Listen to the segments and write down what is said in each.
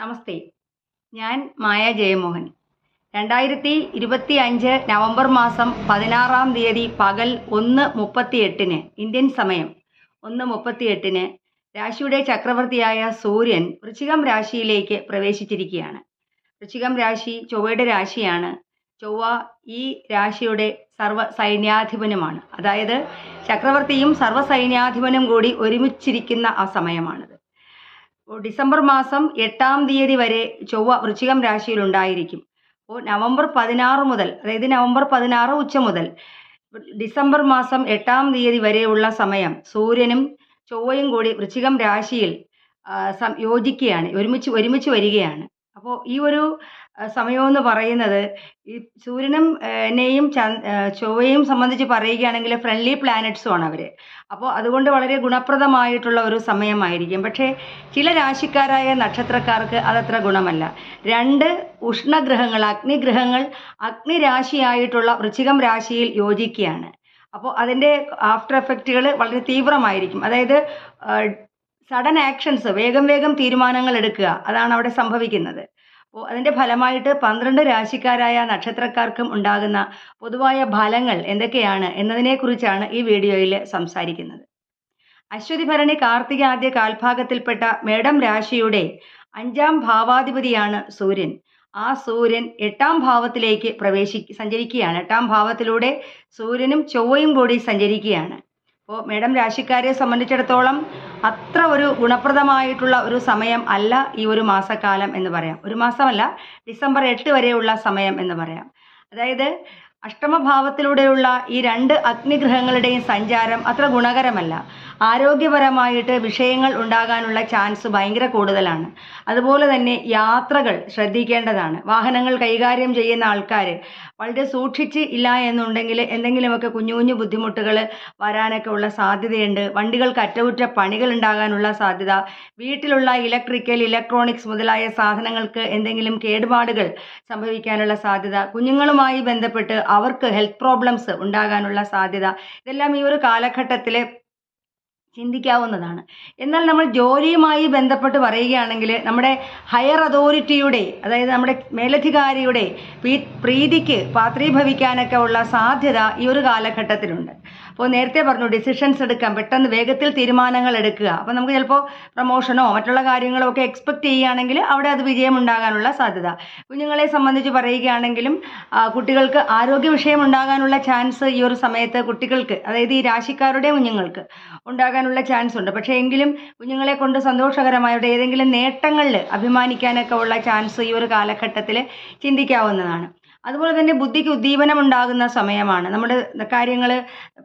നമസ്തേ. ഞാൻ മായ ജയമോഹൻ. രണ്ടായിരത്തി ഇരുപത്തി അഞ്ച് നവംബർ മാസം പതിനാറാം തീയതി പകൽ ഒന്ന് മുപ്പത്തി എട്ടിന് ഇന്ത്യൻ സമയം ഒന്ന് മുപ്പത്തി എട്ടിന് രാശിയുടെ ചക്രവർത്തിയായ സൂര്യൻ വൃശ്ചികം രാശിയിലേക്ക് പ്രവേശിച്ചിരിക്കുകയാണ്. വൃശ്ചികം രാശി ചൊവ്വയുടെ രാശിയാണ്. ചൊവ്വ ഈ രാശിയുടെ സർവ സൈന്യാധിപനുമാണ്. അതായത് ചക്രവർത്തിയും സർവ സൈന്യാധിപനും കൂടി ഒരുമിച്ചിരിക്കുന്ന ആ സമയമാണിത് അപ്പോൾ ഡിസംബർ മാസം എട്ടാം തീയതി വരെ ചൊവ്വ വൃശ്ചികം രാശിയിൽ ഉണ്ടായിരിക്കും അപ്പോൾ നവംബർ പതിനാറ് മുതൽ അതായത് നവംബർ പതിനാറ് ഉച്ച മുതൽ ഡിസംബർ മാസം എട്ടാം തീയതി വരെയുള്ള സമയം സൂര്യനും ചൊവ്വയും കൂടി വൃശ്ചികം രാശിയിൽ യോജിക്കുകയാണ് ഒരുമിച്ച് ഒരുമിച്ച് വരികയാണ്. അപ്പോൾ ഈ ഒരു സമയമെന്ന് പറയുന്നത്. ഈ സൂര്യനും ആ, നെയും ചന്ദ് ആ, ചൊവ്വയും സംബന്ധിച്ച് പറയുകയാണെങ്കിൽ ഫ്രണ്ട്ലി പ്ലാനറ്റ്സുമാണ് അവർ. അപ്പോൾ അതുകൊണ്ട് വളരെ ഗുണപ്രദമായിട്ടുള്ള ഒരു സമയമായിരിക്കും. പക്ഷേ ചില രാശിക്കാരായ നക്ഷത്രക്കാർക്ക് അതത്ര ഗുണമല്ല. രണ്ട് ഉഷ്ണഗ്രഹങ്ങൾ അഗ്നിഗ്രഹങ്ങൾ അഗ്നിരാശിയായിട്ടുള്ള വൃശ്ചികം രാശിയിൽ യോജിക്കുകയാണ്. അപ്പോൾ അതിന്റെ ആഫ്റ്റർ എഫക്റ്റുകൾ വളരെ തീവ്രമായിരിക്കും. അതായത് സഡൻ ആക്ഷൻസ് വേഗം വേഗം തീരുമാനങ്ങൾ എടുക്കുക അതാണ് അവിടെ സംഭവിക്കുന്നത്. അപ്പോൾ അതിന്റെ ഫലമായിട്ട് പന്ത്രണ്ട് രാശിക്കാരായ നക്ഷത്രക്കാർക്കും ഉണ്ടാകുന്ന പൊതുവായ ഫലങ്ങൾ എന്തൊക്കെയാണ് എന്നതിനെക്കുറിച്ചാണ് ഈ വീഡിയോയിൽ സംസാരിക്കുന്നത്. അശ്വതി ഭരണി കാർത്തിക ആദ്യ കാൽഭാഗത്തിൽപ്പെട്ട മേടം രാശിയുടെ അഞ്ചാം ഭാവാധിപതിയാണ് സൂര്യൻ. ആ സൂര്യൻ എട്ടാം ഭാവത്തിലേക്ക് പ്രവേശി സഞ്ചരിക്കുകയാണ്. എട്ടാം ഭാവത്തിലൂടെ സൂര്യനും ചൊവ്വയും കൂടി സഞ്ചരിക്കുകയാണ്. അപ്പോൾ മേഡം രാശിക്കാരെ സംബന്ധിച്ചിടത്തോളം അത്ര ഒരു ഗുണപ്രദമായിട്ടുള്ള ഒരു സമയം അല്ല ഈ ഒരു മാസക്കാലം എന്ന് പറയാം. ഒരു മാസമല്ല ഡിസംബർ എട്ട് വരെയുള്ള സമയം എന്ന് പറയാം. അതായത് അഷ്ടമഭാവത്തിലൂടെയുള്ള ഈ രണ്ട് അഗ്നിഗ്രഹങ്ങളുടെയും സഞ്ചാരം അത്ര ഗുണകരമല്ല. ആരോഗ്യപരമായിട്ട് വിഷയങ്ങൾ ഉണ്ടാകാനുള്ള ചാൻസ് ഭയങ്കര കൂടുതലാണ്. അതുപോലെ തന്നെ യാത്രകൾ ശ്രദ്ധിക്കേണ്ടതാണ്. വാഹനങ്ങൾ കൈകാര്യം ചെയ്യുന്ന ആൾക്കാർ വളരെ സൂക്ഷിച്ച് ഇല്ല എന്നുണ്ടെങ്കിൽ എന്തെങ്കിലുമൊക്കെ കുഞ്ഞു കുഞ്ഞു ബുദ്ധിമുട്ടുകൾ വരാനൊക്കെ ഉള്ള സാധ്യതയുണ്ട്. വണ്ടികൾക്ക് അറ്റകുറ്റ പണികൾ ഉണ്ടാകാനുള്ള സാധ്യത വീട്ടിലുള്ള ഇലക്ട്രിക്കൽ ഇലക്ട്രോണിക്സ് മുതലായ സാധനങ്ങൾക്ക് എന്തെങ്കിലും കേടുപാടുകൾ സംഭവിക്കാനുള്ള സാധ്യത കുഞ്ഞുങ്ങളുമായി ബന്ധപ്പെട്ട് അവർക്ക് ഹെൽത്ത് പ്രോബ്ലംസ് ഉണ്ടാകാനുള്ള സാധ്യത ഇതെല്ലാം ഈ ഒരു കാലഘട്ടത്തിൽ ചിന്തിക്കാവുന്നതാണ്. എന്നാൽ നമ്മൾ ജോലിയുമായി ബന്ധപ്പെട്ട് പറയുകയാണെങ്കിൽ നമ്മുടെ ഹയർ അതോറിറ്റിയുടെ അതായത് നമ്മുടെ മേലധികാരിയുടെ പ്രീതിക്ക് പാത്രീഭവിക്കാനൊക്കെ ഉള്ള സാധ്യത ഈ ഒരു കാലഘട്ടത്തിലുണ്ട്. അപ്പോൾ നേരത്തെ പറഞ്ഞു ഡിസിഷൻസ് എടുക്കാം പെട്ടെന്ന് വേഗത്തിൽ തീരുമാനങ്ങൾ എടുക്കുക. അപ്പോൾ നമുക്ക് ചിലപ്പോൾ പ്രൊമോഷനോ മറ്റുള്ള കാര്യങ്ങളോ ഒക്കെ എക്സ്പെക്ട് ചെയ്യുകയാണെങ്കിൽ അവിടെ അത് വിജയമുണ്ടാകാനുള്ള സാധ്യത. കുഞ്ഞുങ്ങളെ സംബന്ധിച്ച് പറയുകയാണെങ്കിലും കുട്ടികൾക്ക് ആരോഗ്യ വിഷയം ഉണ്ടാകാനുള്ള ചാൻസ് ഈ ഒരു സമയത്ത് കുട്ടികൾക്ക് അതായത് ഈ രാശിക്കാരുടെ കുഞ്ഞുങ്ങൾക്ക് ഉണ്ടാകാനുള്ള ചാൻസ് ഉണ്ട്. പക്ഷേ എങ്കിലും കുഞ്ഞുങ്ങളെ കൊണ്ട് സന്തോഷകരമായ ഏതെങ്കിലും നേട്ടങ്ങളിൽ അഭിമാനിക്കാനൊക്കെ ഉള്ള ചാൻസ് ഈ ഒരു കാലഘട്ടത്തിൽ ചിന്തിക്കാവുന്നതാണ്. അതുപോലെ തന്നെ ബുദ്ധിക്ക് ഉദ്ദീപനം ഉണ്ടാകുന്ന സമയമാണ്. നമ്മുടെ കാര്യങ്ങൾ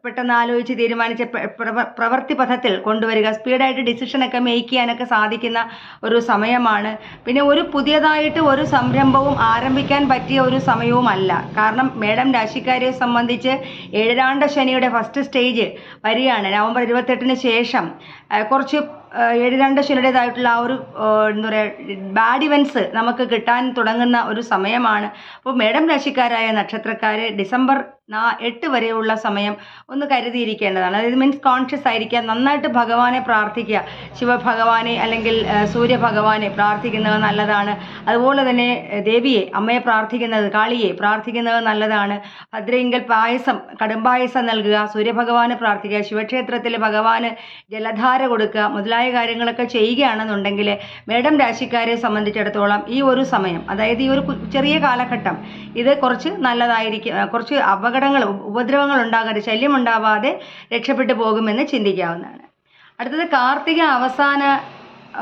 പെട്ടെന്ന് ആലോചിച്ച് തീരുമാനിച്ച് പ്ര- പ്രവ- പ്രവൃത്തി പഥത്തിൽ കൊണ്ടുവരിക സ്പീഡായിട്ട് ഡിസിഷനൊക്കെ മേക്ക് ചെയ്യാനൊക്കെ സാധിക്കുന്ന ഒരു സമയമാണ്. പിന്നെ ഒരു പുതിയതായിട്ട് ഒരു സംരംഭവും ആരംഭിക്കാൻ പറ്റിയ ഒരു സമയവുമല്ല. കാരണം മേഡം രാശിക്കാരെ സംബന്ധിച്ച് ഏഴരാണ്ട ശനിയുടെ ഫസ്റ്റ് സ്റ്റേജ് വരികയാണ്. നവംബർ ഇരുപത്തെട്ടിന് ശേഷം കുറച്ച് ആ, ചിലരുടേതായിട്ടുള്ള ആ ഒരു എന്താ പറയുക ബാഡ് ഇവൻസ് നമുക്ക് കിട്ടാൻ തുടങ്ങുന്ന ഒരു സമയമാണ്. അപ്പോൾ മേഡം രാശിക്കാരായ നക്ഷത്രക്കാർ ഡിസംബർ നാ എട്ട് വരെയുള്ള സമയം ഒന്ന് കരുതിയിരിക്കേണ്ടതാണ്. അതായത് മീൻസ് കോൺഷ്യസ് ആയിരിക്കുക നന്നായിട്ട് ഭഗവാനെ പ്രാർത്ഥിക്കുക. ശിവഭഗവാനെ അല്ലെങ്കിൽ സൂര്യഭഗവാനെ പ്രാർത്ഥിക്കുന്നത് നല്ലതാണ്. അതുപോലെ തന്നെ ദേവിയെ അമ്മയെ പ്രാർത്ഥിക്കുന്നത് കാളിയെ പ്രാർത്ഥിക്കുന്നത് നല്ലതാണ്. ഭദ്രയിങ്കൽ പായസം കടുംപായസം നൽകുക സൂര്യഭഗവാന് പ്രാർത്ഥിക്കുക ശിവക്ഷേത്രത്തിൽ ഭഗവാന് ജലധാര കൊടുക്കുക മുതലായ കാര്യങ്ങളൊക്കെ ചെയ്യുകയാണെന്നുണ്ടെങ്കിൽ മേഡം രാശിക്കാരെ സംബന്ധിച്ചിടത്തോളം ഈ ഒരു സമയം അതായത് ഈ ഒരു ചെറിയ കാലഘട്ടം ഇത് കുറച്ച് നല്ലതായിരിക്കും കുറച്ച് കുറച്ച് അപകടങ്ങൾ ഉപ- ഉപദ്രവങ്ങൾ ഉണ്ടാകാതെ ശല്യം ഉണ്ടാവാതെ രക്ഷപ്പെട്ടു പോകുമെന്ന് ചിന്തിക്കാവുന്നതാണ്. അടുത്തത് കാർത്തിക അവസാന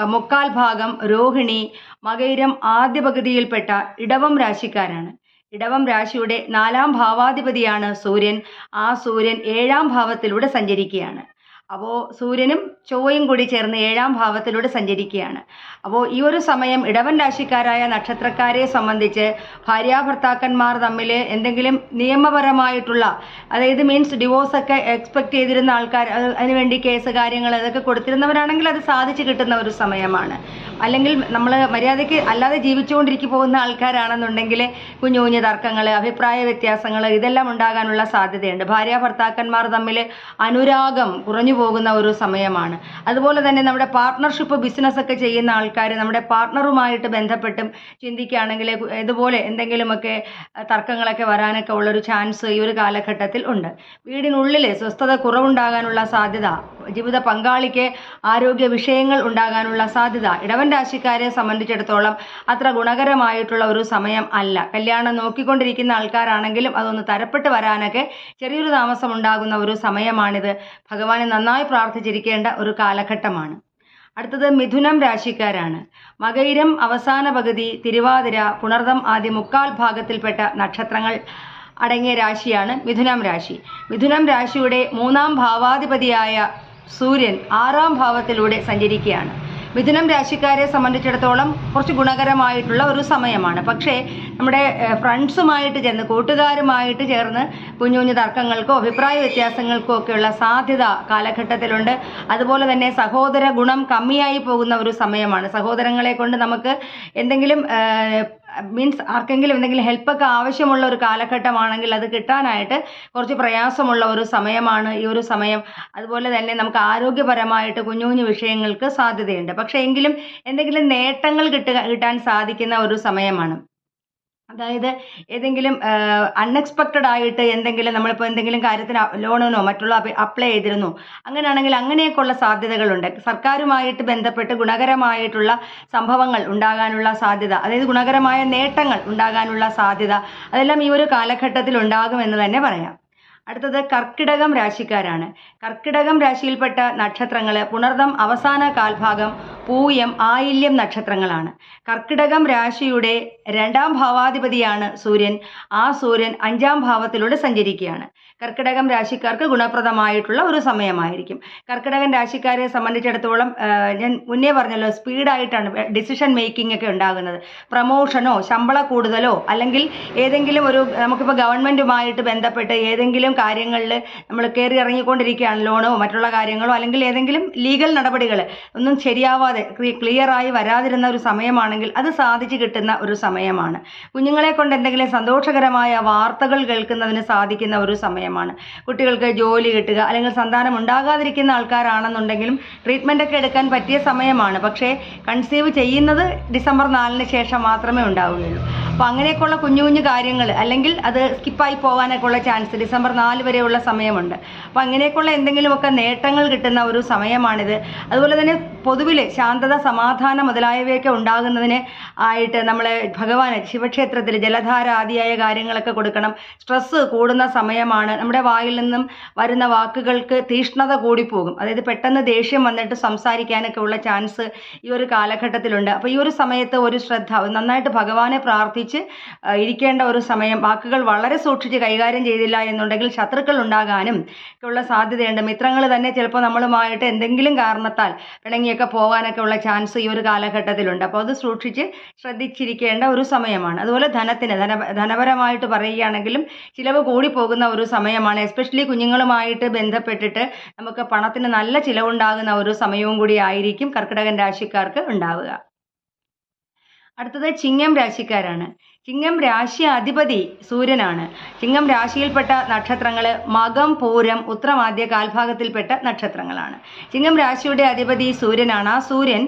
മുക്കാൽ ഭാഗം രോഹിണി മകയിരം ആദ്യ പകുതിയിൽപ്പെട്ട ഇടവം രാശിക്കാരാണ്. ഇടവം രാശിയുടെ നാലാം ഭാവാധിപതിയാണ് സൂര്യൻ. ആ സൂര്യൻ ഏഴാം ഭാവത്തിലൂടെ സഞ്ചരിക്കുകയാണ്. അപ്പോൾ സൂര്യനും ചൊവ്വയും കൂടി ചേർന്ന് ഏഴാം ഭാവത്തിലൂടെ സഞ്ചരിക്കുകയാണ്. അപ്പോൾ ഈ ഒരു സമയം ഇടവൻ രാശിക്കാരായ നക്ഷത്രക്കാരെ സംബന്ധിച്ച് ഭാര്യാഭർത്താക്കന്മാർ തമ്മിൽ എന്തെങ്കിലും നിയമപരമായിട്ടുള്ള അതായത് മീൻസ് ഡിവോഴ്സ് ഒക്കെ എക്സ്പെക്ട് ചെയ്തിരുന്ന ആൾക്കാർ അതിനുവേണ്ടി കേസ് കാര്യങ്ങൾ അതൊക്കെ കൊടുത്തിരുന്നവരാണെങ്കിൽ അത് സാധിച്ചു കിട്ടുന്ന ഒരു സമയമാണ്. അല്ലെങ്കിൽ നമ്മൾ മര്യാദയ്ക്ക് അല്ലാതെ ജീവിച്ചുകൊണ്ടിരിക്കു പോകുന്ന ആൾക്കാരാണെന്നുണ്ടെങ്കിൽ കുഞ്ഞു കുഞ്ഞു തർക്കങ്ങൾ അഭിപ്രായ വ്യത്യാസങ്ങൾ ഇതെല്ലാം ഉണ്ടാകാനുള്ള സാധ്യതയുണ്ട്. ഭാര്യാഭർത്താക്കന്മാർ തമ്മിൽ അനുരാഗം കുറഞ്ഞു പോകുന്ന ഒരു സമയമാണ്. അതുപോലെ തന്നെ നമ്മുടെ പാർട്ട്ണർഷിപ്പ് ബിസിനസ് ഒക്കെ ചെയ്യുന്ന ആൾക്കാർ നമ്മുടെ പാർട്ട്ണറുമായിട്ട് ബന്ധപ്പെട്ടും ചിന്തിക്കുകയാണെങ്കിൽ ഇതുപോലെ എന്തെങ്കിലുമൊക്കെ തർക്കങ്ങളൊക്കെ വരാനൊക്കെ ഉള്ളൊരു ചാൻസ് ഈ ഒരു കാലഘട്ടത്തിൽ ഉണ്ട്. വീടിനുള്ളിൽ സ്വസ്ഥത കുറവുണ്ടാകാനുള്ള സാധ്യത ജീവിത പങ്കാളിക്ക് ആരോഗ്യ വിഷയങ്ങൾ ഉണ്ടാകാനുള്ള സാധ്യത ഇടവൻ രാശിക്കാരെ സംബന്ധിച്ചിടത്തോളം അത്ര ഗുണകരമായിട്ടുള്ള ഒരു സമയം അല്ല. കല്യാണം നോക്കിക്കൊണ്ടിരിക്കുന്ന ആൾക്കാരാണെങ്കിലും അതൊന്ന് തരപ്പെട്ട് വരാനൊക്കെ ചെറിയൊരു താമസം ഉണ്ടാകുന്ന ഒരു സമയമാണിത്. ഭഗവാനെ നന്നായി പ്രാർത്ഥിച്ചിരിക്കേണ്ട ഒരു കാലഘട്ടമാണ്. അടുത്തത് മിഥുനം രാശിക്കാരാണ്. മകൈരം അവസാന പകുതി തിരുവാതിര പുണർദം ആദ്യ മുക്കാൽ ഭാഗത്തിൽപ്പെട്ട നക്ഷത്രങ്ങൾ അടങ്ങിയ രാശിയാണ് മിഥുനം രാശി. മിഥുനം രാശിയുടെ മൂന്നാം ഭാവാധിപതിയായ സൂര്യൻ ആറാം ഭാവത്തിലൂടെ സഞ്ചരിക്കുകയാണ്. മിഥുനം രാശിക്കാരെ സംബന്ധിച്ചിടത്തോളം കുറച്ച് ഗുണകരമായിട്ടുള്ള ഒരു സമയമാണ്. പക്ഷേ നമ്മുടെ ഫ്രണ്ട്സുമായിട്ട് ചേർന്ന് കൂട്ടുകാരുമായിട്ട് ചേർന്ന് കുഞ്ഞു കുഞ്ഞു തർക്കങ്ങൾക്കോ അഭിപ്രായ വ്യത്യാസങ്ങൾക്കോ ഒക്കെയുള്ള സാധ്യത കാലഘട്ടത്തിലുണ്ട്. അതുപോലെ തന്നെ സഹോദര ഗുണം കമ്മിയായി പോകുന്ന ഒരു സമയമാണ്. സഹോദരങ്ങളെ കൊണ്ട് നമുക്ക് എന്തെങ്കിലും മീൻസ് ആർക്കെങ്കിലും എന്തെങ്കിലും ഹെൽപ്പൊക്കെ ആവശ്യമുള്ള ഒരു കാലഘട്ടമാണെങ്കിൽ അത് കിട്ടാനായിട്ട് കുറച്ച് പ്രയാസമുള്ള ഒരു സമയമാണ് ഈ ഒരു സമയം. അതുപോലെ തന്നെ നമുക്ക് ആരോഗ്യപരമായിട്ട് കുഞ്ഞു കുഞ്ഞു വിഷയങ്ങൾക്ക് സാധ്യതയുണ്ട്. പക്ഷേ എങ്കിലും എന്തെങ്കിലും നേട്ടങ്ങൾ കിട്ടുക കിട്ടാൻ സാധിക്കുന്ന ഒരു സമയമാണ്. അതായത് ഏതെങ്കിലും അൺഎക്സ്പെക്റ്റഡ് ആയിട്ട് എന്തെങ്കിലും നമ്മളിപ്പോൾ എന്തെങ്കിലും കാര്യത്തിന് ലോണിനോ മറ്റുള്ള അപ്ലൈ ചെയ്തിരുന്നു. അങ്ങനെയാണെങ്കിൽ അങ്ങനെയൊക്കെയുള്ള സാധ്യതകളുണ്ട്. സർക്കാരുമായിട്ട് ബന്ധപ്പെട്ട് ഗുണകരമായിട്ടുള്ള സംഭവങ്ങൾ ഉണ്ടാകാനുള്ള സാധ്യത അതായത് ഗുണകരമായ നേട്ടങ്ങൾ ഉണ്ടാകാനുള്ള സാധ്യത അതെല്ലാം ഈ ഒരു കാലഘട്ടത്തിൽ ഉണ്ടാകുമെന്ന് തന്നെ പറയാം. അടുത്തത് കർക്കിടകം രാശിക്കാരാണ്. കർക്കിടകം രാശിയിൽപ്പെട്ട നക്ഷത്രങ്ങൾ പുണർദം അവസാന കാൽഭാഗം പൂയം ആയില്യം നക്ഷത്രങ്ങളാണ്. കർക്കിടകം രാശിയുടെ രണ്ടാം ഭാവാധിപതിയാണ് സൂര്യൻ. ആ സൂര്യൻ അഞ്ചാം ഭാവത്തിലൂടെ സഞ്ചരിക്കുകയാണ്. കർക്കിടകം രാശിക്കാർക്ക് ഗുണപ്രദമായിട്ടുള്ള ഒരു സമയമായിരിക്കും. കർക്കിടകൻ രാശിക്കാരെ സംബന്ധിച്ചിടത്തോളം ഞാൻ മുന്നേ പറഞ്ഞല്ലോ സ്പീഡായിട്ടാണ് ഡിസിഷൻ മേക്കിംഗ് ഒക്കെ ഉണ്ടാകുന്നത്. പ്രമോഷനോ ശമ്പള കൂടുതലോ അല്ലെങ്കിൽ ഏതെങ്കിലും ഒരു നമുക്കിപ്പോൾ ഗവൺമെന്റുമായിട്ട് ബന്ധപ്പെട്ട് ഏതെങ്കിലും കാര്യങ്ങളിൽ നമ്മൾ കയറി ഇറങ്ങിക്കൊണ്ടിരിക്കുകയാണ് ലോണോ മറ്റുള്ള കാര്യങ്ങളോ അല്ലെങ്കിൽ ഏതെങ്കിലും ലീഗൽ നടപടികൾ ഒന്നും ശരിയാവാതെ ക്ലിയറായി വരാതിരുന്ന ഒരു സമയമാണെങ്കിൽ അത് സാധിച്ചു കിട്ടുന്ന ഒരു സമയമാണ്. കുഞ്ഞുങ്ങളെ കൊണ്ട് എന്തെങ്കിലും സന്തോഷകരമായ വാർത്തകൾ കേൾക്കുന്നതിന് സാധിക്കുന്ന ഒരു സമയമാണ് കുട്ടികൾക്ക് ജോലി കിട്ടുക അല്ലെങ്കിൽ സന്താനം ഉണ്ടാകാതിരിക്കുന്ന ആൾക്കാരാണെന്നുണ്ടെങ്കിലും ട്രീറ്റ്മെന്റ് ഒക്കെ എടുക്കാൻ പറ്റിയ സമയമാണ്. പക്ഷേ കൺസീവ് ചെയ്യുന്നത് ഡിസംബർ നാലിന് ശേഷം മാത്രമേ ഉണ്ടാവുകയുള്ളൂ. അപ്പോൾ അങ്ങനെയൊക്കെയുള്ള കുഞ്ഞു കുഞ്ഞു കാര്യങ്ങൾ അല്ലെങ്കിൽ അത് സ്കിപ്പായി പോകാനൊക്കെ ഉള്ള ചാൻസ് ഡിസംബർ നാല് വരെയുള്ള സമയമുണ്ട്. അപ്പോൾ അങ്ങനെയൊക്കെയുള്ള എന്തെങ്കിലുമൊക്കെ നേട്ടങ്ങൾ കിട്ടുന്ന ഒരു സമയമാണിത്. അതുപോലെ തന്നെ പൊതുവിൽ ശാന്തത സമാധാനം മുതലായവയൊക്കെ ഉണ്ടാകുന്നതിന് ആയിട്ട് നമ്മളെ ഭഗവാന് ശിവക്ഷേത്രത്തിൽ ജലധാര ആദിയായ കാര്യങ്ങളൊക്കെ കൊടുക്കണം. സ്ട്രെസ്സ് കൂടുന്ന സമയമാണ് നമ്മുടെ വായിൽ നിന്നും വരുന്ന വാക്കുകൾക്ക് തീഷ്ണത കൂടിപ്പോകും അതായത് പെട്ടെന്ന് ദേഷ്യം വന്നിട്ട് സംസാരിക്കാനൊക്കെ ഉള്ള ചാൻസ് ഈ ഒരു കാലഘട്ടത്തിലുണ്ട്. അപ്പോൾ ഈ ഒരു സമയത്ത് ഒരു ശ്രദ്ധ നന്നായിട്ട് ഭഗവാനെ പ്രാർത്ഥിച്ച് ഇരിക്കേണ്ട ഒരു സമയം വാക്കുകൾ വളരെ സൂക്ഷിച്ച് കൈകാര്യം ചെയ്തില്ല എന്നുണ്ടെങ്കിൽ ശത്രുക്കൾ ഉണ്ടാകാനും ഉള്ള സാധ്യതയുണ്ട്. മിത്രങ്ങൾ തന്നെ ചിലപ്പോൾ നമ്മളുമായിട്ട് എന്തെങ്കിലും കാരണത്താൽ പിണങ്ങിയൊക്കെ പോകാനൊക്കെ ഉള്ള ചാൻസ് ഈ ഒരു കാലഘട്ടത്തിലുണ്ട്. അപ്പോൾ അത് സൂക്ഷിച്ച് ശ്രദ്ധിച്ചിരിക്കേണ്ട ഒരു സമയമാണ്. അതുപോലെ ധനത്തിന് ധന ധനപരമായിട്ട് പറയുകയാണെങ്കിലും ചിലവ് കൂടി പോകുന്ന ഒരു സമയമാണ്. എസ്പെഷ്യലി കുഞ്ഞുങ്ങളുമായിട്ട് ബന്ധപ്പെട്ടിട്ട് നമുക്ക് പണത്തിന് നല്ല ചിലവുണ്ടാകുന്ന ഒരു സമയവും കൂടി ആയിരിക്കും കർക്കിടകൻ രാശിക്കാർക്ക് ഉണ്ടാവുക. അടുത്തത് ചിങ്ങം രാശിക്കാരാണ്. ചിങ്ങം രാശി അധിപതി സൂര്യനാണ്. ചിങ്ങം രാശിയിൽപ്പെട്ട നക്ഷത്രങ്ങൾ മകം പൂരം ഉത്രമാദ്യ കാൽഭാഗത്തിൽപ്പെട്ട നക്ഷത്രങ്ങളാണ്. ചിങ്ങം രാശിയുടെ അധിപതി സൂര്യനാണ്. ആ സൂര്യൻ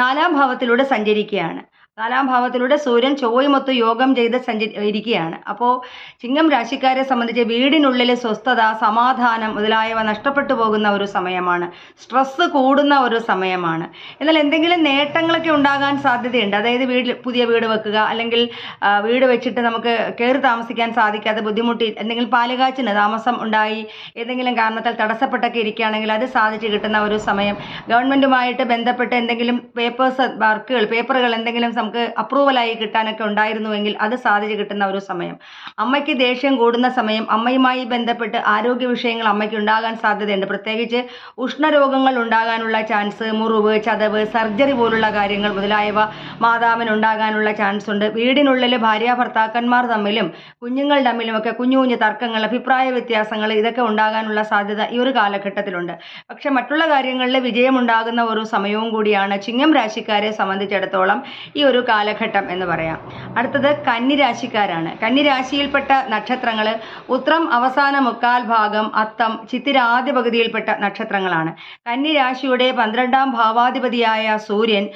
നാലാം ഭാവത്തിലൂടെ സഞ്ചരിക്കുകയാണ്. നാലാം ഭാവത്തിലൂടെ സൂര്യൻ ചൊവ്വയുമൊത്ത് യോഗം ചെയ്ത് സഞ്ചരി ഇരിക്കുകയാണ്. അപ്പോൾ ചിങ്ങം രാശിക്കാരെ സംബന്ധിച്ച് വീടിനുള്ളിൽ സ്വസ്ഥത സമാധാനം മുതലായവ നഷ്ടപ്പെട്ടു പോകുന്ന ഒരു സമയമാണ്. സ്ട്രെസ്സ് കൂടുന്ന ഒരു സമയമാണ്. എന്നാൽ എന്തെങ്കിലും നേട്ടങ്ങളൊക്കെ ഉണ്ടാകാൻ സാധ്യതയുണ്ട്. അതായത് വീട് പുതിയ വീട് വെക്കുക അല്ലെങ്കിൽ വീട് വെച്ചിട്ട് നമുക്ക് കയറി താമസിക്കാൻ സാധിക്കാതെ ബുദ്ധിമുട്ടി എന്തെങ്കിലും പാലുകാച്ചിന് താമസം ഉണ്ടായി ഏതെങ്കിലും കാരണത്താൽ തടസ്സപ്പെട്ടൊക്കെ ഇരിക്കുകയാണെങ്കിൽ അത് സാധിച്ചു കിട്ടുന്ന ഒരു സമയം. ഗവൺമെന്റുമായിട്ട് ബന്ധപ്പെട്ട് എന്തെങ്കിലും പേപ്പേഴ്സ് വർക്കുകൾ പേപ്പറുകൾ എന്തെങ്കിലും നമുക്ക് അപ്രൂവലായി കിട്ടാനൊക്കെ ഉണ്ടായിരുന്നുവെങ്കിൽ അത് സാധിച്ചു കിട്ടുന്ന ഒരു സമയം. അമ്മയ്ക്ക് ദേഷ്യം കൂടുന്ന സമയം അമ്മയുമായി ബന്ധപ്പെട്ട് ആരോഗ്യ വിഷയങ്ങൾ അമ്മയ്ക്ക് ഉണ്ടാകാൻ സാധ്യതയുണ്ട്. പ്രത്യേകിച്ച് ഉഷ്ണരോഗങ്ങൾ ഉണ്ടാകാനുള്ള ചാൻസ് മുറിവ് ചതവ് സർജറി പോലുള്ള കാര്യങ്ങൾ മുതലായവ ഉണ്ടാകാനുള്ള ചാൻസ് ഉണ്ട്. വീടിനുള്ളിൽ ഭാര്യ ഭർത്താക്കന്മാർ തമ്മിലും കുഞ്ഞുങ്ങൾ തമ്മിലുമൊക്കെ കുഞ്ഞു കുഞ്ഞു തർക്കങ്ങൾ അഭിപ്രായ വ്യത്യാസങ്ങൾ ഇതൊക്കെ ഉണ്ടാകാനുള്ള സാധ്യത ഈ ഒരു കാലഘട്ടത്തിലുണ്ട്. പക്ഷെ മറ്റുള്ള കാര്യങ്ങളിൽ വിജയമുണ്ടാകുന്ന ഒരു സമയവും കൂടിയാണ് ചിങ്ങം രാശിക്കാരെ സംബന്ധിച്ചിടത്തോളം ഈ ഒരു കാലഘട്ടം എന്ന് പറയാം. അടുത്തത് കന്നിരാശിക്കാരാണ്. കന്നിരാശിയിൽപ്പെട്ട നക്ഷത്രങ്ങൾ ഉത്രം അവസാന മുക്കാൽ ഭാഗം അത്തം ചിത്തിര ആദ്യ പകുതിയിൽപ്പെട്ട നക്ഷത്രങ്ങളാണ്. കന്നിരാശിയുടെ പന്ത്രണ്ടാം ഭാവാധിപതിയായ സൂര്യൻ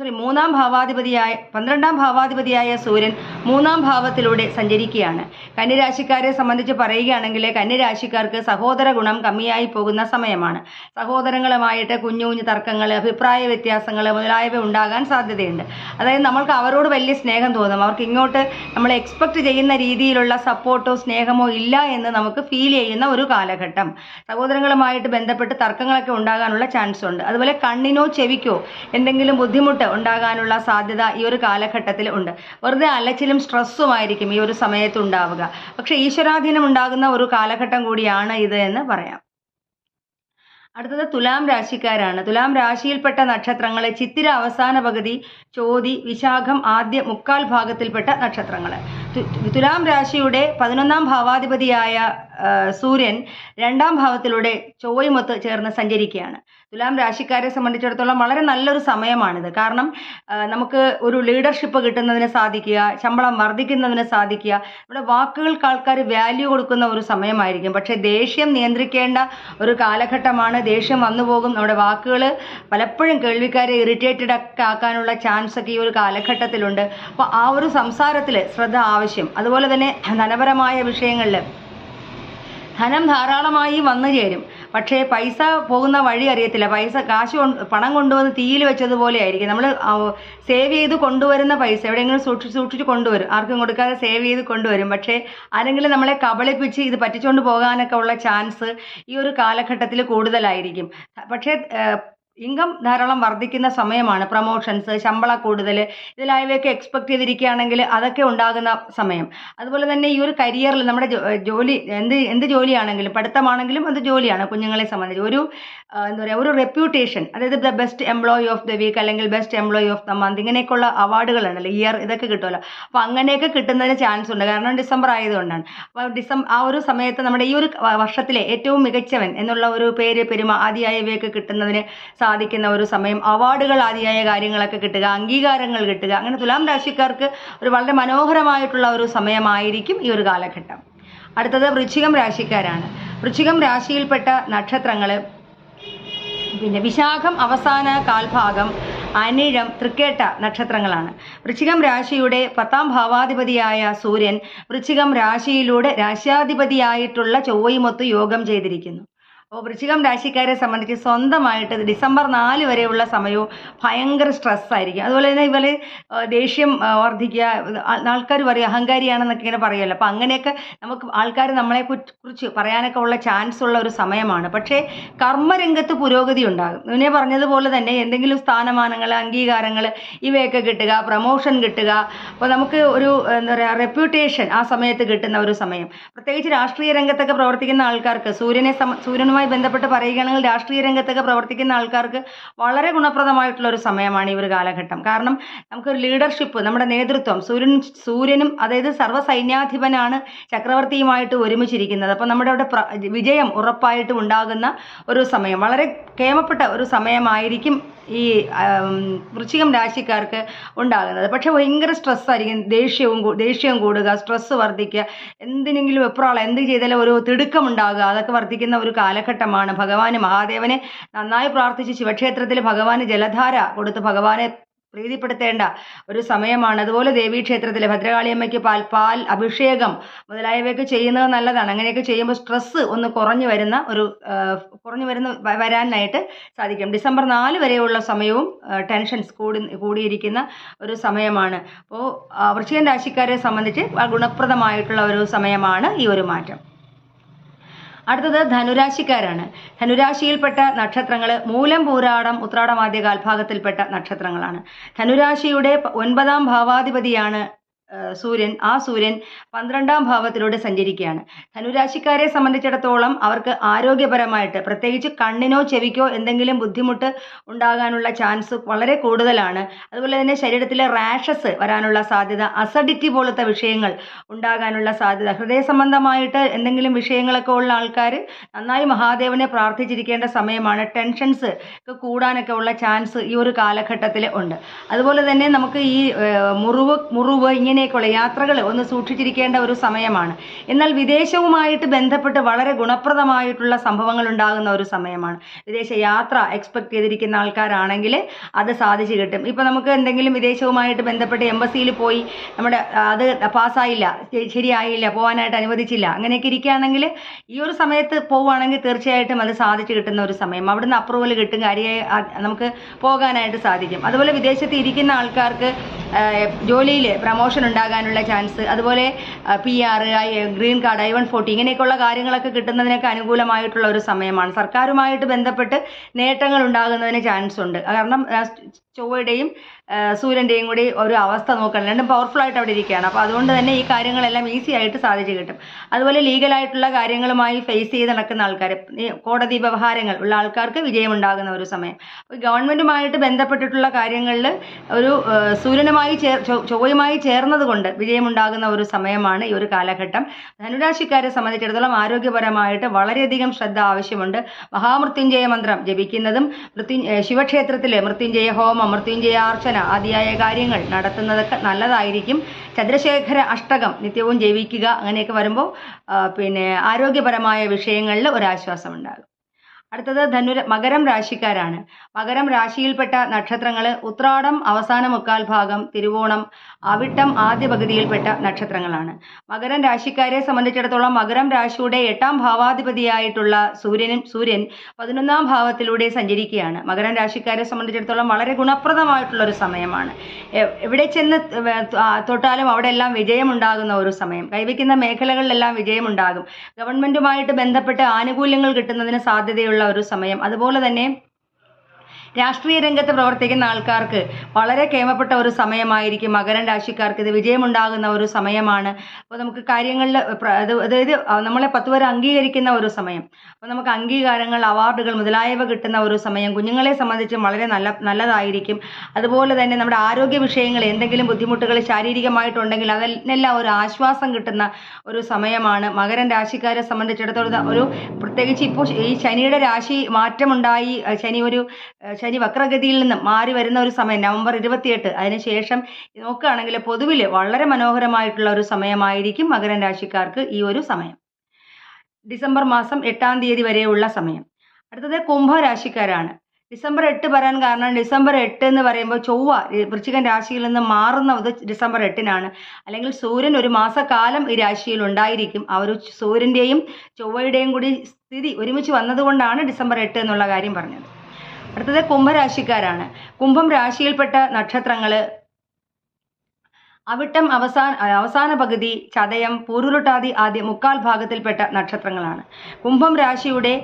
സോറി മൂന്നാം ഭാവാധിപതിയായ പന്ത്രണ്ടാം ഭാവാധിപതിയായ സൂര്യൻ മൂന്നാം ഭാവത്തിലൂടെ സഞ്ചരിക്കുകയാണ്. കന്യരാശിക്കാരെ സംബന്ധിച്ച് പറയുകയാണെങ്കിൽ കന്യരാശിക്കാർക്ക് സഹോദര ഗുണം കമ്മിയായി പോകുന്ന സമയമാണ്. സഹോദരങ്ങളുമായിട്ട് കുഞ്ഞു കുഞ്ഞു തർക്കങ്ങൾ അഭിപ്രായ വ്യത്യാസങ്ങൾ മുതലായവ ഉണ്ടാകാൻ സാധ്യതയുണ്ട്. അതായത് നമ്മൾക്ക് അവരോട് വലിയ സ്നേഹം തോന്നും. അവർക്ക് ഇങ്ങോട്ട് നമ്മൾ എക്സ്പെക്ട് ചെയ്യുന്ന രീതിയിലുള്ള സപ്പോർട്ടോ സ്നേഹമോ ഇല്ല എന്ന് നമുക്ക് ഫീൽ ചെയ്യുന്ന ഒരു കാലഘട്ടം. സഹോദരങ്ങളുമായിട്ട് ബന്ധപ്പെട്ട് തർക്കങ്ങളൊക്കെ ഉണ്ടാകാനുള്ള ചാൻസ് ഉണ്ട്. അതുപോലെ കണ്ണിനോ ചെവിക്കോ എന്തെങ്കിലും ബുദ്ധിമുട്ട് ഉണ്ടാകാനുള്ള സാധ്യത ഈ ഒരു കാലഘട്ടത്തിൽ ഉണ്ട്. വെറുതെ അലച്ചിലും സ്ട്രെസ്സുമായിരിക്കും ഈ ഒരു സമയത്ത് ഉണ്ടാവുക. പക്ഷെ ഈശ്വരാധീനം ഉണ്ടാകുന്ന ഒരു കാലഘട്ടം കൂടിയാണ് ഇത് എന്ന് പറയാം. അടുത്തത് തുലാം രാശിക്കാരാണ്. തുലാം രാശിയിൽപ്പെട്ട നക്ഷത്രങ്ങളെ ചിത്തിര അവസാന പകുതി ചോതി വിശാഖം ആദ്യ മുക്കാൽ ഭാഗത്തിൽപ്പെട്ട നക്ഷത്രങ്ങൾ തുലാം രാശിയുടെ പതിനൊന്നാം ഭാവാധിപതിയായ സൂര്യൻ രണ്ടാം ഭാവത്തിലൂടെ ചൊവ്വയുമൊത്ത് ചേർന്ന് സഞ്ചരിക്കുകയാണ്. തുലാം രാശിക്കാരെ സംബന്ധിച്ചിടത്തോളം വളരെ നല്ലൊരു സമയമാണിത്. കാരണം നമുക്ക് ഒരു ലീഡർഷിപ്പ് കിട്ടുന്നതിന് സാധിക്കുക ശമ്പളം വർദ്ധിക്കുന്നതിന് സാധിക്കുക നമ്മുടെ വാക്കുകൾക്ക് ആൾക്കാർ വാല്യൂ കൊടുക്കുന്ന ഒരു സമയമായിരിക്കും. പക്ഷേ ദേഷ്യം നിയന്ത്രിക്കേണ്ട ഒരു കാലഘട്ടമാണ്. ദേഷ്യം വന്നു പോകും. നമ്മുടെ വാക്കുകൾ പലപ്പോഴും കേൾവിക്കാരെ ഇറിറ്റേറ്റഡ് ഒക്കെ ആക്കാനുള്ള ചാൻസ് ഒക്കെ ഈ ഒരു കാലഘട്ടത്തിലുണ്ട്. അപ്പോൾ ആ ഒരു സംസാരത്തിൽ ശ്രദ്ധ ആവശ്യം. അതുപോലെ തന്നെ ധനപരമായ വിഷയങ്ങളിൽ ധനം ധാരാളമായി വന്നു ചേരും. പക്ഷേ പൈസ പോകുന്ന വഴി അറിയത്തില്ല. പൈസ കാശ് പണം കൊണ്ടുവന്ന് തീയിൽ വെച്ചതുപോലെ ആയിരിക്കും. നമ്മൾ സേവ് ചെയ്ത് കൊണ്ടുവരുന്ന പൈസ എവിടെയെങ്കിലും സൂക്ഷിച്ച് സൂക്ഷിച്ച് കൊണ്ടുവരും. ആർക്കും കൊടുക്കാതെ സേവ് ചെയ്ത് കൊണ്ടുവരും. പക്ഷേ ആരെങ്കിലും നമ്മളെ കബളിപ്പിച്ച് ഇത് പറ്റിച്ചുകൊണ്ട് പോകാനൊക്കെ ഉള്ള ചാൻസ് ഈ ഒരു കാലഘട്ടത്തിൽ കൂടുതലായിരിക്കും. പക്ഷേ ഇൻകം ധാരാളം വർദ്ധിക്കുന്ന സമയമാണ് പ്രൊമോഷൻസ് ശമ്പള കൂടുതൽ ഇതിലായവയൊക്കെ എക്സ്പെക്ട് ചെയ്തിരിക്കുകയാണെങ്കിൽ അതൊക്കെ ഉണ്ടാകുന്ന സമയം. അതുപോലെ തന്നെ ഈ ഒരു കരിയറിൽ നമ്മുടെ ജോലി എന്ത് എന്ത് ജോലിയാണെങ്കിലും പഠിത്തമാണെങ്കിലും അത് ജോലിയാണ് കുഞ്ഞുങ്ങളെ സംബന്ധിച്ച്. ഒരു എന്താ പറയുക ഒരു റെപ്യൂട്ടേഷൻ അതായത് the best employee of the week അല്ലെങ്കിൽ best employee of the month ഇങ്ങനെയൊക്കെയുള്ള അവാർഡുകളുണ്ടല്ലോ ഇയർ ഇതൊക്കെ കിട്ടുമല്ലോ. അപ്പോൾ അങ്ങനെയൊക്കെ കിട്ടുന്നതിന് ചാൻസ് ഉണ്ട്. കാരണം ഡിസംബർ ആയതുകൊണ്ടാണ്. അപ്പോൾ ഡിസം ആ ഒരു സമയത്ത് നമ്മുടെ ഈ ഒരു വർഷത്തിലെ ഏറ്റവും മികച്ചവൻ എന്നുള്ള ഒരു പേര് പെരുമ ആദിയായവയൊക്കെ കിട്ടുന്നതിന് സാധിക്കുന്ന ഒരു സമയം. അവാർഡുകൾ ആദിയായ കാര്യങ്ങളൊക്കെ കിട്ടുക അംഗീകാരങ്ങൾ കിട്ടുക അങ്ങനെ തുലാം രാശിക്കാർക്ക് ഒരു വളരെ മനോഹരമായിട്ടുള്ള ഒരു സമയമായിരിക്കും ഈ ഒരു കാലഘട്ടം. അടുത്തത് വൃശ്ചികം രാശിക്കാരാണ്. വൃശ്ചികം രാശിയിൽപ്പെട്ട നക്ഷത്രങ്ങൾ പിന്നെ വിശാഖം അവസാന കാൽഭാഗം അനിഴം തൃക്കേട്ട നക്ഷത്രങ്ങളാണ്. വൃശ്ചികം രാശിയുടെ പത്താം ഭാവാധിപതിയായ സൂര്യൻ വൃശ്ചികം രാശിയിലൂടെ രാശ്യാധിപതിയായിട്ടുള്ള ചൊവ്വയുമൊത്ത് യോഗം ചെയ്തിരിക്കുന്നു. അപ്പോൾ വൃശ്ചികം രാശിക്കാരെ സംബന്ധിച്ച് സ്വന്തമായിട്ട് ഡിസംബർ നാല് വരെയുള്ള സമയവും ഭയങ്കര സ്ട്രെസ് ആയിരിക്കും. അതുപോലെ തന്നെ ഇവർ ദേഷ്യം വർദ്ധിക്കുക ആൾക്കാർ പറയും അഹങ്കാരിയാണെന്നൊക്കെ ഇങ്ങനെ പറയുമല്ലോ അപ്പോൾ അങ്ങനെയൊക്കെ നമുക്ക് ആൾക്കാർ നമ്മളെ കുറിച്ച് പറയാനൊക്കെ ഉള്ള ചാൻസ് ഉള്ള ഒരു സമയമാണ്. പക്ഷേ കർമ്മരംഗത്ത് പുരോഗതി ഉണ്ടാകും. ഇവനെ പറഞ്ഞതുപോലെ തന്നെ എന്തെങ്കിലും സ്ഥാനമാനങ്ങൾ അംഗീകാരങ്ങൾ ഇവയൊക്കെ കിട്ടുക പ്രമോഷൻ കിട്ടുക. അപ്പോൾ നമുക്ക് ഒരു എന്താ പറയുക റെപ്യൂട്ടേഷൻ ആ സമയത്ത് കിട്ടുന്ന ഒരു സമയം. പ്രത്യേകിച്ച് രാഷ്ട്രീയ രംഗത്തൊക്കെ പ്രവർത്തിക്കുന്ന ആൾക്കാർക്ക് സൂര്യനെ സമ സൂര്യനുമായി ബന്ധപ്പെട്ട് പറയുകയാണെങ്കിൽ രാഷ്ട്രീയ രംഗത്തൊക്കെ പ്രവർത്തിക്കുന്ന ആൾക്കാർക്ക് വളരെ ഗുണപ്രദമായിട്ടുള്ള ഒരു സമയമാണ് ഈ ഒരു കാലഘട്ടം. കാരണം നമുക്കൊരു ലീഡർഷിപ്പ് നമ്മുടെ നേതൃത്വം സൂര്യൻ സൂര്യനും അതായത് സർവസൈന്യാധിപനാണ് ചക്രവർത്തിയുമായിട്ട് ഒരുമിച്ചിരിക്കുന്നത്. അപ്പം നമ്മുടെ അവിടെ വിജയം ഉറപ്പായിട്ടും ഉണ്ടാകുന്ന ഒരു സമയം വളരെ കേമപ്പെട്ട ഒരു സമയമായിരിക്കും ഈ വൃശ്ചികം രാശിക്കാർക്ക് ഉണ്ടാകുന്നത്. പക്ഷെ ഭയങ്കര സ്ട്രെസ്സായിരിക്കും ദേഷ്യവും ദേഷ്യം കൂടുക സ്ട്രെസ്സ് വർദ്ധിക്കുക. എന്തിനെങ്കിലും എപ്പോഴാണ് എന്ത് ചെയ്താലും ഒരു തിടുക്കം ഉണ്ടാകുക അതൊക്കെ വർദ്ധിക്കുന്ന ഒരു കാലഘട്ടമാണ്. ഭഗവാന് മഹാദേവനെ നന്നായി പ്രാർത്ഥിച്ച് ശിവക്ഷേത്രത്തിൽ ഭഗവാന് ജലധാര കൊടുത്ത് ഭഗവാനെ പ്രീതിപ്പെടുത്തേണ്ട ഒരു സമയമാണ്. അതുപോലെ ദേവീക്ഷേത്രത്തിലെ ഭദ്രകാളിയമ്മയ്ക്ക് പാൽ പാൽ അഭിഷേകം മുതലായവയൊക്കെ ചെയ്യുന്നത് നല്ലതാണ്. അങ്ങനെയൊക്കെ ചെയ്യുമ്പോൾ സ്ട്രെസ്സ് ഒന്ന് കുറഞ്ഞു വരുന്ന ഒരു കുറഞ്ഞു വരുന്ന വരാനായിട്ട് സാധിക്കും. ഡിസംബർ നാല് വരെയുള്ള സമയവും ടെൻഷൻസ് കൂടി കൂടിയിരിക്കുന്ന ഒരു സമയമാണ്. അപ്പോൾ വൃശ്ചികൻ രാശിക്കാരെ സംബന്ധിച്ച് ഗുണപ്രദമായിട്ടുള്ള ഒരു സമയമാണ് ഈ ഒരു മാറ്റം. അടുത്തത് ധനുരാശിക്കാരാണ്. ധനുരാശിയിൽപ്പെട്ട നക്ഷത്രങ്ങൾ മൂലം പൂരാടം ഉത്രാടം ആദ്യ കാൽഭാഗത്തിൽപ്പെട്ട നക്ഷത്രങ്ങളാണ്. ധനുരാശിയുടെ ഒൻപതാം ഭാവാധിപതിയാണ് സൂര്യൻ ആ സൂര്യൻ പന്ത്രണ്ടാം ഭാവത്തിലൂടെ സഞ്ചരിക്കുകയാണ്. ധനുരാശിക്കാരെ സംബന്ധിച്ചിടത്തോളം അവർക്ക് ആരോഗ്യപരമായിട്ട് പ്രത്യേകിച്ച് കണ്ണിനോ ചെവിക്കോ എന്തെങ്കിലും ബുദ്ധിമുട്ട് ഉണ്ടാകാനുള്ള ചാൻസ് വളരെ കൂടുതലാണ്. അതുപോലെ തന്നെ ശരീരത്തിലെ റാഷസ് വരാനുള്ള സാധ്യത അസഡിറ്റി പോലത്തെ വിഷയങ്ങൾ ഉണ്ടാകാനുള്ള സാധ്യത ഹൃദയ സംബന്ധമായിട്ട് എന്തെങ്കിലും വിഷയങ്ങളൊക്കെ ഉള്ള ആൾക്കാർ നന്നായി മഹാദേവനെ പ്രാർത്ഥിച്ചിരിക്കേണ്ട സമയമാണ്. ടെൻഷൻസ് കൂടാനൊക്കെ ഉള്ള ചാൻസ് ഈ ഒരു കാലഘട്ടത്തിൽ ഉണ്ട്. അതുപോലെ തന്നെ നമുക്ക് ഈ മുറിവ് മുറിവ് മുറിവ് ഇങ്ങനെയൊക്കെയുള്ള യാത്രകൾ ഒന്ന് സൂക്ഷിച്ചിരിക്കേണ്ട ഒരു സമയമാണ്. എന്നാൽ വിദേശവുമായിട്ട് ബന്ധപ്പെട്ട് വളരെ ഗുണപ്രദമായിട്ടുള്ള സംഭവങ്ങൾ ഉണ്ടാകുന്ന ഒരു സമയമാണ്. വിദേശ യാത്ര എക്സ്പെക്ട് ചെയ്തിരിക്കുന്ന ആൾക്കാരാണെങ്കിൽ അത് സാധിച്ചു കിട്ടും. ഇപ്പം നമുക്ക് എന്തെങ്കിലും വിദേശവുമായിട്ട് ബന്ധപ്പെട്ട് എംബസിയിൽ പോയി നമ്മുടെ അത് പാസ്സായില്ല ശരിയായില്ല പോകാനായിട്ട് അനുവദിച്ചില്ല അങ്ങനെയൊക്കെ ഇരിക്കുകയാണെങ്കിൽ ഈ ഒരു സമയത്ത് പോവുകയാണെങ്കിൽ തീർച്ചയായിട്ടും അത് സാധിച്ചു കിട്ടുന്ന ഒരു സമയം. അവിടുന്ന് അപ്രൂവൽ കിട്ടും കാര്യമായി നമുക്ക് പോകാനായിട്ട് സാധിക്കും. അതുപോലെ വിദേശത്ത് ഇരിക്കുന്ന ആൾക്കാർക്ക് ജോലിയിൽ പ്രമോഷൻ ഉണ്ടാകാനുള്ള ചാൻസ് അതുപോലെ P R I green card I one forty ഇങ്ങനെയൊക്കെയുള്ള കാര്യങ്ങളൊക്കെ കിട്ടുന്നതിനൊക്കെ അനുകൂലമായിട്ടുള്ള ഒരു സമയമാണ്. സർക്കാരുമായിട്ട് ബന്ധപ്പെട്ട് നേട്ടങ്ങൾ ഉണ്ടാകുന്നതിന് ചാൻസ് ഉണ്ട്. കാരണം ചൊവ്വയുടെയും സൂര്യന്റെയും കൂടി ഒരു അവസ്ഥ നോക്കണം. രണ്ടും പവർഫുൾ ആയിട്ട് അവിടെ ഇരിക്കുകയാണ്. അപ്പോൾ അതുകൊണ്ട് തന്നെ ഈ കാര്യങ്ങളെല്ലാം ഈസി ആയിട്ട് സാധിച്ചു കിട്ടും. അതുപോലെ ലീഗലായിട്ടുള്ള കാര്യങ്ങളുമായി ഫേസ് ചെയ്ത് നടക്കുന്ന ആൾക്കാർ കോടതി വ്യവഹാരങ്ങൾ ഉള്ള ആൾക്കാർക്ക് വിജയമുണ്ടാകുന്ന ഒരു സമയം. ഗവൺമെന്റുമായിട്ട് ബന്ധപ്പെട്ടിട്ടുള്ള കാര്യങ്ങളിൽ ഒരു സൂര്യനുമായി ചേർ ചൊവ്വയുമായി ചേർന്നത് കൊണ്ട് വിജയമുണ്ടാകുന്ന ഒരു സമയമാണ് ഈ ഒരു കാലഘട്ടം. ധനുരാശിക്കാരെ സംബന്ധിച്ചിടത്തോളം ആരോഗ്യപരമായിട്ട് വളരെയധികം ശ്രദ്ധ ആവശ്യമുണ്ട്. മഹാമൃത്യുഞ്ജയ മന്ത്രം ജപിക്കുന്നതും മൃത്യു ശിവക്ഷേത്രത്തിലെ മൃത്യുഞ്ജയ ഹോമം മൃത്യുഞ്ജയ അർച്ചന ആദിയായ കാര്യങ്ങൾ നടത്തുന്നതൊക്കെ നല്ലതായിരിക്കും. ചന്ദ്രശേഖര അഷ്ടകം നിത്യവും ജപിക്കുക അങ്ങനെയൊക്കെ വരുമ്പോൾ പിന്നെ ആരോഗ്യപരമായ വിഷയങ്ങളിൽ ഒരാശ്വാസം ഉണ്ടാകും അടുത്തത് ധനുര മകരം രാശിക്കാരാണ്. മകരം രാശിയിൽപ്പെട്ട നക്ഷത്രങ്ങൾ ഉത്രാടം അവസാന മുക്കാൽ ഭാഗം തിരുവോണം അവിട്ടം ആദ്യ പകുതിയിൽപ്പെട്ട നക്ഷത്രങ്ങളാണ്. മകരം രാശിക്കാരെ സംബന്ധിച്ചിടത്തോളം മകരം രാശിയുടെ എട്ടാം ഭാവാധിപതിയായിട്ടുള്ള സൂര്യനും സൂര്യൻ പതിനൊന്നാം ഭാവത്തിലൂടെ സഞ്ചരിക്കുകയാണ്. മകരം രാശിക്കാരെ സംബന്ധിച്ചിടത്തോളം വളരെ ഗുണപ്രദമായിട്ടുള്ള ഒരു സമയമാണ് എവിടെ ചെന്ന് തൊട്ടാലും അവിടെ എല്ലാം വിജയമുണ്ടാകുന്ന ഒരു സമയം. കൈവയ്ക്കുന്ന മേഖലകളിലെല്ലാം വിജയമുണ്ടാകും. ഗവൺമെന്റുമായിട്ട് ബന്ധപ്പെട്ട് ആനുകൂല്യങ്ങൾ കിട്ടുന്നതിന് സാധ്യതയുള്ള ഒരു സമയം. അതുപോലെ തന്നെ രാഷ്ട്രീയ രംഗത്ത് പ്രവർത്തിക്കുന്ന ആൾക്കാർക്ക് വളരെ കേമപ്പെട്ട ഒരു സമയമായിരിക്കും. മകരം രാശിക്കാർക്ക് ഇത് വിജയമുണ്ടാകുന്ന ഒരു സമയമാണ്. അപ്പോൾ നമുക്ക് കാര്യങ്ങളിൽ അതായത് നമ്മളെ പത്ത് വരെ അംഗീകരിക്കുന്ന ഒരു സമയം. അപ്പോൾ നമുക്ക് അംഗീകാരങ്ങൾ അവാർഡുകൾ മുതലായവ കിട്ടുന്ന ഒരു സമയം കുഞ്ഞുങ്ങളെ സംബന്ധിച്ചും വളരെ നല്ല നല്ലതായിരിക്കും. അതുപോലെ തന്നെ നമ്മുടെ ആരോഗ്യ വിഷയങ്ങൾ എന്തെങ്കിലും ബുദ്ധിമുട്ടുകൾ ശാരീരികമായിട്ടുണ്ടെങ്കിൽ അതിനെല്ലാം ഒരു ആശ്വാസം കിട്ടുന്ന ഒരു സമയമാണ്. മകരം രാശിക്കാരെ സംബന്ധിച്ചിടത്തോളം ഒരു പ്രത്യേകിച്ച് ഇപ്പോൾ ഈ ശനിയുടെ രാശി മാറ്റമുണ്ടായി. ശനി ഒരു ശനി വക്രഗതിയിൽ നിന്ന് മാറി വരുന്ന ഒരു സമയം നവംബർ ഇരുപത്തിയെട്ട്. അതിനുശേഷം നോക്കുകയാണെങ്കിൽ പൊതുവിൽ വളരെ മനോഹരമായിട്ടുള്ള ഒരു സമയമായിരിക്കും മകരം രാശിക്കാർക്ക് ഈ ഒരു സമയം. ഡിസംബർ മാസം എട്ടാം തീയതി വരെയുള്ള സമയം. അടുത്തത് കുംഭരാശിക്കാരാണ് ഡിസംബർ എട്ട് വരാൻ കാരണം ഡിസംബർ എട്ട് എന്ന് പറയുമ്പോൾ ചൊവ്വ വൃശ്ചികൻ രാശിയിൽ നിന്ന് മാറുന്നത് ഡിസംബർ എട്ടിനാണ്. അല്ലെങ്കിൽ സൂര്യൻ ഒരു മാസക്കാലം ഈ രാശിയിൽ ഉണ്ടായിരിക്കും. ആ ഒരു സൂര്യന്റെയും ചൊവ്വയുടെയും കൂടി സ്ഥിതി ഒരുമിച്ച് വന്നതുകൊണ്ടാണ് ഡിസംബർ എട്ട് എന്നുള്ള കാര്യം പറഞ്ഞത്. അടുത്തത് കുംഭരാശിക്കാരാണ്. കുംഭം രാശിയിൽപ്പെട്ട നക്ഷത്രങ്ങൾ അവിട്ടം അവസാന അവസാന പകുതി ചതയം പൂരുരുട്ടാതി ആദ്യ മുക്കാൽ ഭാഗത്തിൽപ്പെട്ട നക്ഷത്രങ്ങളാണ്. കുംഭം രാശിയുടെ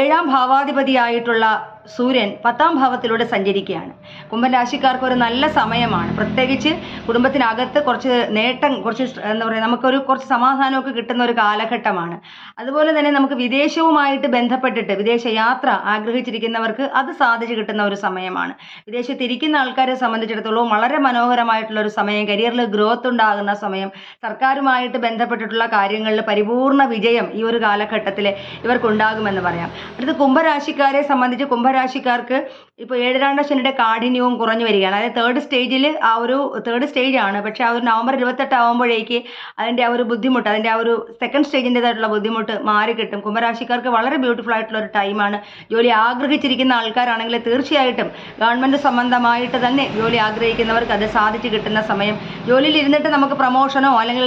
ഏഴാം ഭാവാധിപതിയായിട്ടുള്ള സൂര്യൻ പത്താം ഭാവത്തിലൂടെ സഞ്ചരിക്കുകയാണ്. കുംഭരാശിക്കാർക്ക് ഒരു നല്ല സമയമാണ്. പ്രത്യേകിച്ച് കുടുംബത്തിനകത്ത് കുറച്ച് നേട്ടം കുറച്ച് എന്താ പറയുക നമുക്കൊരു കുറച്ച് സമാധാനമൊക്കെ കിട്ടുന്ന ഒരു കാലഘട്ടമാണ്. അതുപോലെ തന്നെ നമുക്ക് വിദേശവുമായിട്ട് ബന്ധപ്പെട്ടിട്ട് വിദേശ യാത്ര ആഗ്രഹിച്ചിരിക്കുന്നവർക്ക് അത് സാധിച്ചു കിട്ടുന്ന ഒരു സമയമാണ്. വിദേശത്തിരിക്കുന്ന ആൾക്കാരെ സംബന്ധിച്ചിടത്തോളം വളരെ മനോഹരമായിട്ടുള്ള ഒരു സമയം കരിയറിൽ ഗ്രോത്ത് ഉണ്ടാകുന്ന സമയം സർക്കാരുമായിട്ട് ബന്ധപ്പെട്ടിട്ടുള്ള കാര്യങ്ങളിൽ പരിപൂർണ വിജയം ഈ ഒരു കാലഘട്ടത്തിൽ ഇവർക്കുണ്ടാകുമെന്ന് പറയാം. അടുത്ത് കുംഭരാശിക്കാരെ സംബന്ധിച്ച് കുംഭരാശിക്കാർക്ക് ഇപ്പൊ ഏഴരാണ്ട ശനിയുടെ കാഠിന്യവും കുറഞ്ഞു വരികയാണ്. അതായത് തേർഡ് സ്റ്റേജിൽ ആ ഒരു തേർഡ് സ്റ്റേജ് ആണ്. പക്ഷേ ആ ഒരു നവംബർ ഇരുപത്തെട്ട് ആകുമ്പോഴേക്ക് അതിന്റെ ആ ഒരു ബുദ്ധിമുട്ട് അതിന്റെ ആ ഒരു സെക്കൻഡ് സ്റ്റേജിന്റെതായിട്ടുള്ള ബുദ്ധിമുട്ട് മാറി കിട്ടും. കുംഭരാശിക്കാർക്ക് വളരെ ബ്യൂട്ടിഫുൾ ആയിട്ടുള്ള ഒരു ടൈമാണ് ജോലി ആഗ്രഹിച്ചിരിക്കുന്ന ആൾക്കാരാണെങ്കിൽ തീർച്ചയായിട്ടും ഗവൺമെന്റ് സംബന്ധമായിട്ട് തന്നെ ജോലി ആഗ്രഹിക്കുന്നവർക്ക് അത് സാധിച്ചു കിട്ടുന്ന സമയം. ജോലിയിൽ ഇരുന്നിട്ട് നമുക്ക് പ്രൊമോഷനോ അല്ലെങ്കിൽ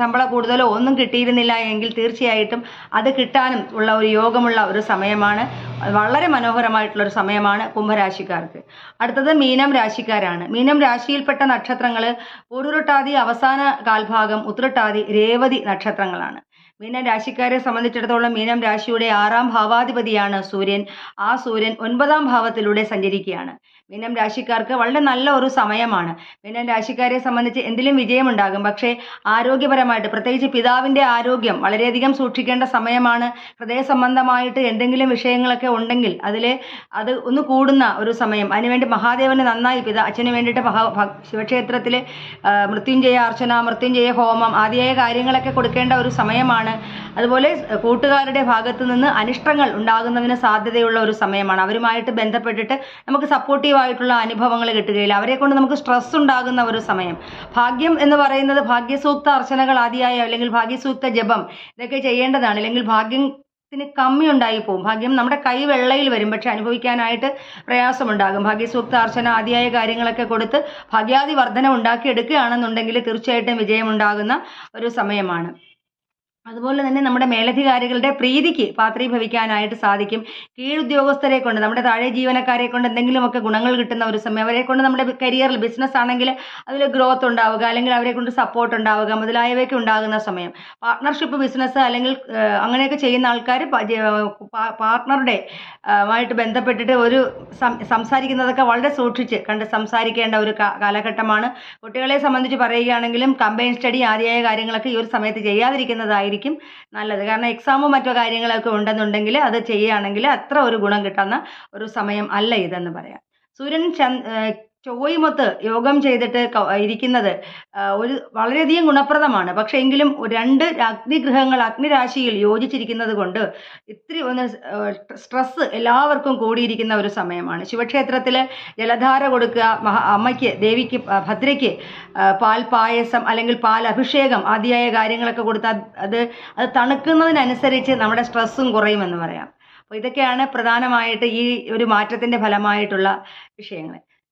ശമ്പള കൂടുതലോ ഒന്നും കിട്ടിയിരുന്നില്ല എങ്കിൽ തീർച്ചയായിട്ടും അത് കിട്ടാനും ഉള്ള ഒരു യോഗമുള്ള ഒരു സമയമാണ്. വളരെ മനോഹരമായിട്ടുള്ള ഒരു സമയമാണ് കുംഭരാശിക്കാർക്ക്. അടുത്തത് മീനം രാശിക്കാരാണ്. മീനം രാശിയിൽപ്പെട്ട നക്ഷത്രങ്ങൾ പൂരുരുട്ടാതി അവസാന കാൽഭാഗം ഉത്രട്ടാതി രേവതി നക്ഷത്രങ്ങളാണ്. മീനം രാശിക്കാരെ സംബന്ധിച്ചിടത്തോളം മീനം രാശിയുടെ ആറാം ഭാവാധിപതിയാണ് സൂര്യൻ. ആ സൂര്യൻ ഒൻപതാം ഭാവത്തിലൂടെ സഞ്ചരിക്കുകയാണ്. മീനം രാശിക്കാർക്ക് വളരെ നല്ല ഒരു സമയമാണ്. മീനം രാശിക്കാരെ സംബന്ധിച്ച് എന്തിലും വിജയമുണ്ടാകും. പക്ഷേ ആരോഗ്യപരമായിട്ട് പ്രത്യേകിച്ച് പിതാവിന്റെ ആരോഗ്യം വളരെയധികം സൂക്ഷിക്കേണ്ട സമയമാണ്. ഹൃദയ സംബന്ധമായിട്ട് എന്തെങ്കിലും വിഷയങ്ങളൊക്കെ ഉണ്ടെങ്കിൽ അതിൽ അത് ഒന്ന് കൂടുന്ന ഒരു സമയം. അതിനുവേണ്ടി മഹാദേവന് നന്നായി പിതാ അച്ഛന് വേണ്ടിയിട്ട് മഹാ ശിവക്ഷേത്രത്തിൽ മൃത്യുഞ്ജയ അർച്ചന മൃത്യുഞ്ജയ ഹോമം ആദ്യായ കാര്യങ്ങളൊക്കെ കൊടുക്കേണ്ട ഒരു സമയമാണ്. അതുപോലെ കൂട്ടുകാരുടെ ഭാഗത്ത് നിന്ന് അനിഷ്ടങ്ങൾ ഉണ്ടാകുന്നതിന് സാധ്യതയുള്ള ഒരു സമയമാണ്. അവരുമായിട്ട് ബന്ധപ്പെട്ടിട്ട് നമുക്ക് സപ്പോർട്ടീവായിട്ടുള്ള അനുഭവങ്ങൾ കിട്ടുകയില്ല. അവരെ കൊണ്ട് നമുക്ക് സ്ട്രെസ് ഉണ്ടാകുന്ന ഒരു സമയം. ഭാഗ്യം എന്ന് പറയുന്നത് ഭാഗ്യസൂക്ത അർച്ചനകൾ ആദ്യമായ അല്ലെങ്കിൽ ഭാഗ്യസൂക്ത ജപം ഇതൊക്കെ ചെയ്യേണ്ടതാണ്. അല്ലെങ്കിൽ ഭാഗ്യം ത്തിന് കമ്മി ഉണ്ടായി പോകും ഭാഗ്യം നമ്മുടെ കൈ വെള്ളയിൽ വരും. പക്ഷെ അനുഭവിക്കാനായിട്ട് പ്രയാസമുണ്ടാകും. ഭാഗ്യസൂക്ത അർച്ചന ആദിയായ കാര്യങ്ങളൊക്കെ കൊടുത്ത് ഭാഗ്യാദി വർധന ഉണ്ടാക്കിയെടുക്കുകയാണെന്നുണ്ടെങ്കിൽ തീർച്ചയായിട്ടും വിജയമുണ്ടാകുന്ന ഒരു സമയമാണ്. അതുപോലെ തന്നെ നമ്മുടെ മേലധികാരികളുടെ പ്രീതിക്ക് പാത്രീഭവിക്കാനായിട്ട് സാധിക്കും. കീഴുദ്യോഗസ്ഥരെ കൊണ്ട് നമ്മുടെ താഴെ ജീവനക്കാരെ കൊണ്ട് എന്തെങ്കിലുമൊക്കെ ഗുണങ്ങൾ കിട്ടുന്ന ഒരു സമയം അവരെ കൊണ്ട് നമ്മുടെ കരിയറിൽ ബിസിനസ് ആണെങ്കിൽ അതിൽ ഗ്രോത്ത് ഉണ്ടാവുക അല്ലെങ്കിൽ അവരെ കൊണ്ട് സപ്പോർട്ട് ഉണ്ടാവുക മുതലായവയൊക്കെ ഉണ്ടാകുന്ന സമയം. പാർട്ണർഷിപ്പ് ബിസിനസ് അല്ലെങ്കിൽ അങ്ങനെയൊക്കെ ചെയ്യുന്ന ആൾക്കാർ പാർട്ണറുടെ ആയിട്ട് ബന്ധപ്പെട്ടിട്ട് ഒരു സംസാരിക്കുന്നതൊക്കെ വളരെ സൂക്ഷിച്ച് കണ്ട് സംസാരിക്കേണ്ട ഒരു കാലഘട്ടമാണ്. കുട്ടികളെ സംബന്ധിച്ച് പറയുകയാണെങ്കിലും കമ്പൈൻ സ്റ്റഡി ആദ്യമായ കാര്യങ്ങളൊക്കെ ഈ ഒരു സമയത്ത് ചെയ്യാതിരിക്കുന്നതായിരിക്കും. നല്ലത്. കാരണം എക്സാമോ മറ്റു കാര്യങ്ങളൊക്കെ ഉണ്ടെന്നുണ്ടെങ്കിൽ അത് ചെയ്യുകയാണെങ്കിൽ അത്ര ഒരു ഗുണം കിട്ടുന്ന ഒരു സമയം അല്ല ഇതെന്ന് പറയാം. സൂര്യൻ ചന്ദ് ചൊവ്വയുമൊത്ത് യോഗം ചെയ്തിട്ട് ഇരിക്കുന്നത് ഒരു വളരെയധികം ഗുണപ്രദമാണ്. പക്ഷേ എങ്കിലും രണ്ട് അഗ്നിഗ്രഹങ്ങൾ അഗ്നിരാശിയിൽ യോജിച്ചിരിക്കുന്നത് കൊണ്ട് ഇത്തിരി ഒന്ന് സ്ട്രെസ് എല്ലാവർക്കും കൂടിയിരിക്കുന്ന ഒരു സമയമാണ്. ശിവക്ഷേത്രത്തിൽ ജലധാര കൊടുക്കുക മഹാ അമ്മയ്ക്ക് ദേവിക്ക് ഭദ്രയ്ക്ക് പാൽ പായസം അല്ലെങ്കിൽ പാൽ അഭിഷേകം ആദിയായ കാര്യങ്ങളൊക്കെ കൊടുത്താൽ അത് അത് തണുക്കുന്നതിനനുസരിച്ച് നമ്മുടെ സ്ട്രെസ്സും കുറയുമെന്ന് പറയാം. അപ്പോൾ ഇതൊക്കെയാണ് പ്രധാനമായിട്ട് ഈ ഒരു മാറ്റത്തിന്റെ ഫലമായിട്ടുള്ള വിഷയങ്ങൾ